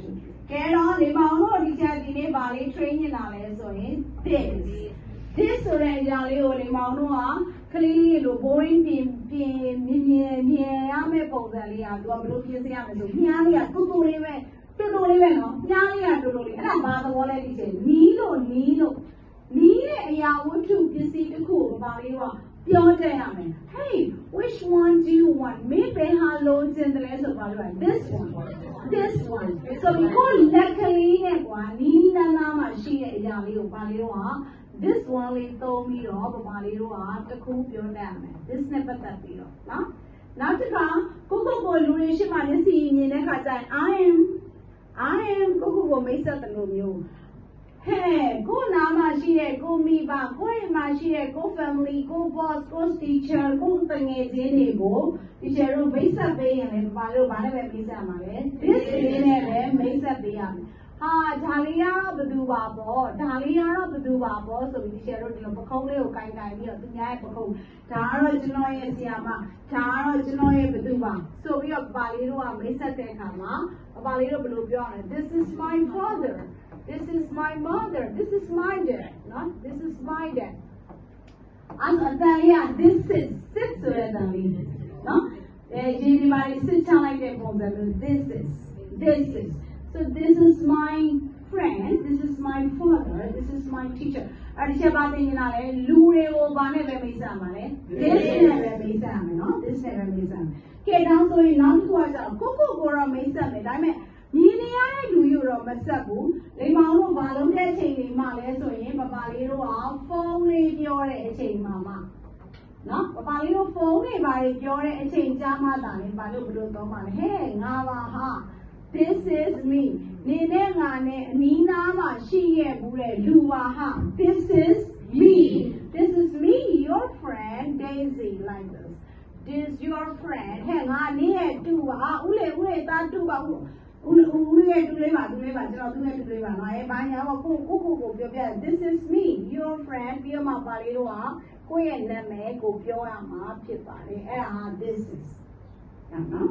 two three ကဲတော့ဒီမောင်တို့ဒီချက်ဒီနေ့ဗာလေး train နေတာလဲဆိုရင် this this ဆိုတဲ့အရာလေးကိုဒီမောင်တို့ကကလေးလေးလို boring ပြင်ပြင်မြင်မြင်မြင်ရမယ့်ပုံစံလေးอ่ะသူကဘယ်လိုပြင်ဆင်ရမလဲဆိုမြားလေးကတူတူလေးပဲတူတူလေးပဲနော်မြားလေးကတူတူလေးအဲ့ဒါဘာသဘောလဲဒီချက်နီးလို့နီးလို့နီးတဲ့အရာဝတ္ထုပစ္စည်းတစ်ခု ကိုဗာလေးကပြောတတ်ရမယ် hey which one do you want မင်းဘယ်ဟာလိုချင်တယ်လဲဆိုတော့ this one this one so ဒီကိုလက်ကလေးနဲ့ကွာနီးနားနားမှာရှိတဲ့အရာလေးကိုဗာလေးတော့ this one လေးသုံးပြီးတော့ဗမာလေးတို့ကတခုပြောတတ်ရမယ် this နဲ့ပတ်သက်ပြီးတော့နော်နောက်တစ်ခါကိုကိုကိုလူတွေရှိမှမျက်စိမြင်တဲ့ခါကျရင် I am I am ကိုကိုကိုမိတ်ဆက်တယ်လို့မျိုး ဟဲ့ကိုနာမရှိတဲ့ကိုမိဘကိုအိမ်မှာရှိတဲ့ကို family ကို boss ကို teacher ကိုတငယ်ချင်းတွေကို teacher တို့မိတ်ဆက်ပေးရင်လည်းဘာလို့ဘာနဲ့ပဲမိတ်ဆက်မှာလဲ this လေးနဲ့ပဲမိတ်ဆက်ပေးရမယ်ဟာဒါလေးကတော့ဘယ်သူပါပေါ့ဒါလေးကတော့ဘယ်သူပါပေါ့ဆိုပြီး teacher တို့ဒီလိုပခုံးလေးကိုကင်ကင်ပြီးတော့သူများရဲ့ပခုံးဒါကတော့ကျွန်တော်ရဲ့ဆရာမဒါကတော့ကျွန်တော်ရဲ့ဘယ်သူပါဆိုပြီးတော့ပါလေးတို့ကမိတ်ဆက်တဲ့အခါမှာပါလေးတို့ဘယ်လိုပြောရလဲ this is my father this is my mother this is my dad နော် this is my dad အဲ့ဒါတန်ရ this is sit ဆိုတဲ့တန်လေးနော်အဲဒီဒီမှာစစ်ချလိုက်တဲ့ပုံစံမျိုး this is this is so this is my friend this is my father this is my teacher အဲ့ဒီချက်ပါတင်နေတာလေလူတွေကိုဘာနဲ့ပဲမိတ်ဆက်မှာလဲ this နဲ့ပဲမိတ်ဆက်မှာနော် this နဲ့ပဲမိတ်ဆက်မှာကဲတော့ဆိုရင်နောက်တစ်ခုကကျတော့ကိုကိုကိုတော့မိတ်ဆက်မယ်ဒါပေမဲ့မြင်နေရတဲ့လူယူတော့မဆက်ဘူးလိမ္မာတို့ဘာလုံးတဲ့အချိန်လေး မှလဲဆိုရင်ပပလေးတို့ကဖုန်းလေးပြောတဲ့အချိန်မှမှနော်ပပလေးတို့ဖုန်းတွေဘာတွေပြောတဲ့အချိန်ကြာမှသာလေဘာလို့ဘလို့သုံးပါလဲဟဲ့ငါပါဟာ this is me နေနဲ့ငါနဲ့အနီးနားမှာရှိခဲ့ဘူးတဲ့လူပါဟာ this is me this is me your friend Daisy like this this your friend ဟဲ့ငါနေရဲ့တူပါဦးလေဦးလေသားတူပါဦး ဦးဦးရဲ့တူလေးပါတူလေးပါကျွန်တော်သူ့ရဲ့တူလေးပါငါရဲ့ဘာညာကိုကိုကိုကိုကိုပြောပြ this is me your friend ပြီးတော့မှပါလေးတော့ကိုယ့်ရဲ့နာမည်ကိုပြောရမှာဖြစ်ပါတယ်အဲ့ဒါ this is နော်